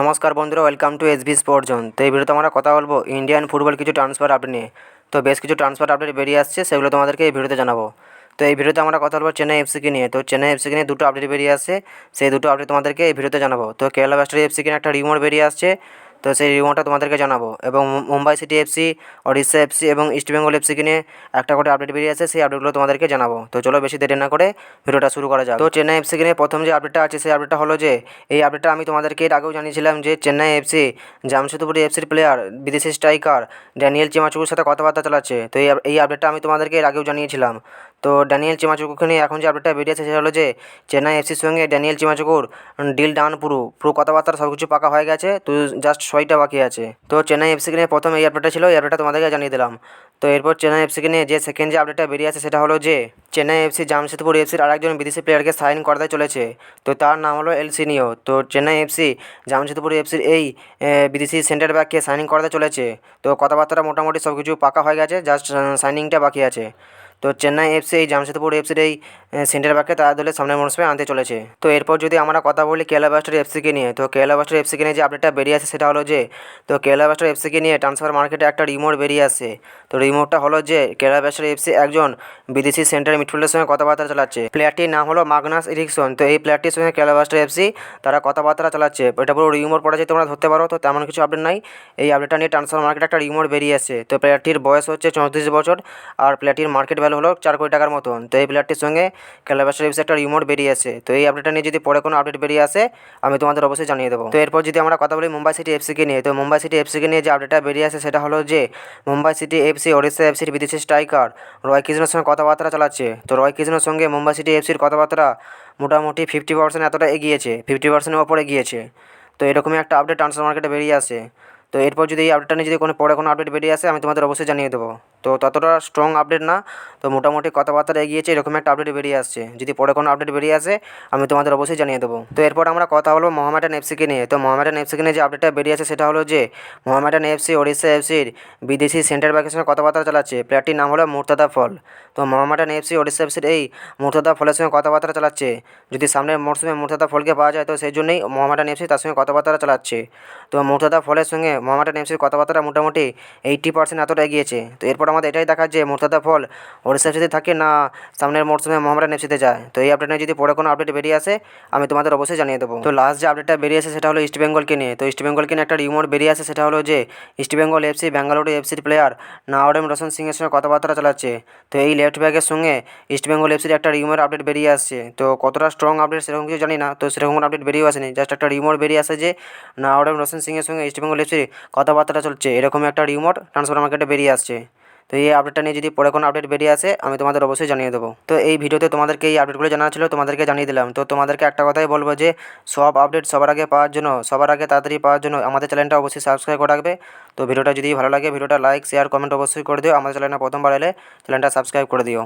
নমস্কার বন্ধুরা welcome to SB sport zone তো এই ভিডিওতে আমরা কথা বলব ইন্ডিয়ান ফুটবল কিছু ট্রান্সফার আপডেট নিয়ে। তো বেশ কিছু ট্রান্সফার আপডেট বেরিয়ে আসছে, সেগুলো তোমাদেরকে এই ভিডিওতে জানাব। তো এই ভিডিওতে আমরা কথা বলব চেন্নাই এফসিকে নিয়ে। তো চেন্নাই এফসিকে নিয়ে দুটো আপডেট বেরিয়ে আসছে, সেই দুটো আপডেট তোমাদেরকে এই ভিডিওতে জানাব। তো কেরালা ব্লাস্টার এফসিকে নিয়ে একটা রিমোট বেরিয়ে আসছে তো সেই রিমোটটা তোমাদেরকে জানাব। এবং Mumbai City FC Odisha FC এবং ইস্ট বেঙ্গল এফসিকে নিয়ে একটা করে আপডেট বেরিয়ে আছে সেই আপডেটগুলো তোমাদেরকে জানাব। তো চলো বেশি দেরি না করে ভিডিওটা শুরু করা যাক। তো চেন্নাই এফসিকে নিয়ে প্রথম যে আপডেটটা আছে, সেই আপডেটটা হলো যে, এই আপডেটটা আমি তোমাদেরকে এর আগেও জানিয়েছিলাম যে চেন্নাই এফসি জামশেদপুর এফসির প্লেয়ার বিদেশি স্ট্রাইকার ড্যানিয়েল চিমাচুকুর সাথে কথাবার্তা চালাচ্ছে। তো এই এই আপডেটটা আমি তোমাদেরকে এর আগেও জানিয়েছিলাম। তো ড্যানিয়েল চিমাচুকুকে নিয়ে এখন যে আপডেটটা বেরিয়েছে সেটা হলো যে, চেন্নাই এফসির সঙ্গে ড্যানিয়েল চিমাচুকুর ডিল ডান পুরো পুরো কথাবার্তা সব কিছু পাকা হয়ে গেছে, তো জাস্ট ছয়টা বাকি আছে। তো চেন্নাই এফসিকে নিয়ে প্রথম এই আপডেটটা ছিল, এই আপডেটটা তোমাদেরকে জানিয়ে দিলাম। তো এরপর চেন্নাই এফসিকে নিয়ে যে সেকেন্ড যে আপডেটটা বেরিয়ে আছে সেটা হলো যে, চেন্নাই এফসি, জামশেদপুর এফসির আরেকজন বিদেশি প্লেয়ারকে সাইন করতে চলেছে। তো তার নাম হলো এল সিনিও তো চেন্নাই এফসি, জামশেদপুর এফসির এই বিদেশি সেন্টার ব্যাককে সাইনিং করাতে চলেছে। তো কথাবার্তাটা মোটামুটি সব কিছু পাকা হয়ে গেছে জাস্ট সাইনিংটা বাকি আছে। তো চেন্নাই এফসি এই জামশেদপুর এফসির এই সেন্টার ব্যাককে তার দলের সামনের মরশুমে আনতে চলেছে। তো এরপর যদি আমরা কথা বলি কেলা বাস্টার এফসিকে নিয়ে, তো কেলা বাস্টার এফসিকে নিয়ে যে আপডেটটা বেরিয়ে আসে সেটা হলো যে, তো কেলা বাস্টার এফসিকে নিয়ে ট্রান্সফার মার্কেটে একটা রিমোট বেরিয়ে আসে। তো রিমোটটা হলো যে কেলা বাস্টার এফসি একজন বিদেশি সেন্টার মিডফিল্ডের সঙ্গে কথাবার্তা চালাচ্ছে। প্লেয়ারটির নাম হলো মাগনাস ইরিকসন তো এই প্লেয়ারটির সঙ্গে কেলা বাস্টার এফসি তারা কথাবার্তা চালাচ্ছে। এটা পুরো রিমোট পড়া যায়, তোমরা ধরতে পারো, তো তেমন কিছু আপডেট নাই। এই আপডেটটা নিয়ে ট্রান্সফার মার্কেটে একটা রিমোট বেরিয়ে আসছে তো প্লেয়ারটির বয়স হচ্ছে চৌত্রিশ বছর, আর প্লেয়ারটির মার্কেট ভ্যালু হলো চার কোটি টাকার মতন। তো এই প্লেয়ারটির সঙ্গে ক্যালাবাসের এফসি একটা রিমোট বেরিয়ে আসে। তো এই আপডেটটা নিয়ে যদি পরে কোনো আপডেট বেরিয়ে আসে, আমি তোমাদের অবশ্যই জানিয়ে দেবো। তো এরপর যদি আমরা কথা বলি মুম্বাই সিটি এফসিকে নিয়ে, তো মুম্বাই সিটি এফসিকে নিয়ে যে আপডেটটা বেরিয়ে আসে সেটা হলো যে, মুম্বাই সিটি এফসি ওড়িশা এফসির বিদেশি স্ট্রাইকার রয় কৃষ্ণের সঙ্গে কথাবার্তা চালাচ্ছে। তো রয় কৃষ্ণের সঙ্গে মুম্বাই সিটি এফসির কথাবার্তা মোটামুটি ফিফটি পার্সেন্ট এতটা এগিয়েছে ফিফটি পার্সেন্টের ওপরে গিয়েছে। তো এরকমই একটা আপডেট ট্রান্সফার মার্কেটে বেরিয়ে আসে। তো এরপর যদি এই আপডেটটা নিয়ে যদি কোনো পরে কোনো আপডেট বেরিয়ে আসে, আমি তোমাদের অবশ্যই জানিয়ে দেবো। তো ততটা স্ট্রং আপডেট না। তো মোটামুটি কথাবার্তা এগিয়েছে, এরকম একটা আপডেট বেরিয়ে আসছে। যদি পরে কোনো আপডেট বেরিয়ে আসে, আমি তোমাদের অবশ্যই জানিয়ে দেবো। তো এরপর আমরা কথা বলব মোহামেডান এফসিকে নিয়ে। তো মোহামেডান এফসিকে নিয়ে যে আপডেটটা বেরিয়ে আসে, সেটা হলো যে মোহামেডান এফসি ওড়িশা এফসির বিদেশি সেন্টার ব্যাকের সঙ্গে কথাবার্তা চালাচ্ছে। প্লেয়ারটির নাম হলো মুর্তাদা ফল তো মোহামেডান এফসি ওড়িশা এফসির এই মুর্তাদা ফলের সঙ্গে কথাবার্তা চালাচ্ছে। যদি সামনের মরশুমে মুর্তাদা ফলকে পাওয়া যায়, তো সেই জন্যই মোহামেডান এফসি তার সঙ্গে কথাবার্তা চালাচ্ছে। তো মুর্তাদা ফলের সঙ্গে মোহামেডান এফসির কথাবার্তাটা মোটামুটি এইট্টি পার্সেন্ট এতটা এগিয়েছে। তো এরপর আমাদের এটাই দেখা যে মুর্তাদা ফল ওড়িশা এফসিতে থাকে না, সামনের মরশুমে মোহামেডান এফসিতে যায়। তো এই আপডেট নিয়ে যদি পরে কোনো আপডেট বেরিয়ে আসে, আমি তোমাদের অবশ্যই জানিয়ে দেবো। তো লাস্ট যে আপডেটটা বেরিয়ে আসে সেটা হলো ইস্ট বেঙ্গলকে নিয়ে। তো ইস্ট বেঙ্গলকে নিয়ে একটা রিমোট বেরিয়ে আসে সেটা হলো যে ইস্ট বেঙ্গল এফসি ব্যাঙ্গালোর এফসির প্লেয়ার নাওরেম রোশন সিংয়ের সঙ্গে কথাবার্তা চালাচ্ছে। তো এই লেফট ব্যাগের সঙ্গে ইস্ট বেঙ্গল এফসির একটা রিমোট আপডেট বেরিয়ে আসছে। তো কতটা স্ট্রং আপডেট সেরকম কিছু জানি না, তো সেরকম কোনো আপডেট বেরিয়ে আসেনি। জাস্ট একটা রিমোট বেরিয়ে আসে যে নাওরেম রোশন সিংয়ের সঙ্গে ইস্ট বেঙ্গল এফসির কথাবার্তা চলছে। এরকম একটা রিমোট ট্রান্সফার মার্কেটে বেরিয়ে আসছে। তো এই আপডেটটা নিয়ে যদি পরে কোনো আপডেট বেরিয়ে আসে, আমি তোমাদের অবশ্যই জানিয়ে দেবো। তো এই ভিডিওতে তোমাদেরকে এই আপডেটগুলো জানা ছিল, তোমাদেরকে জানিয়ে দিলাম। তো তোমাদেরকে একটা কথাই বলব যে, সব আপডেট সবার আগে পাওয়ার জন্য, সবার আগে তাড়াতাড়ি পাওয়ার জন্য আমাদের চ্যানেলটা অবশ্যই সাবস্ক্রাইব করে রাখবে। তো ভিডিওটা যদি ভালো লাগে, ভিডিওটা লাইক শেয়ার কমেন্ট অবশ্যই করে দিও। আমাদের চ্যানেলটা প্রথমবার এলে চ্যানেলটা সাবস্ক্রাইব করে দিও।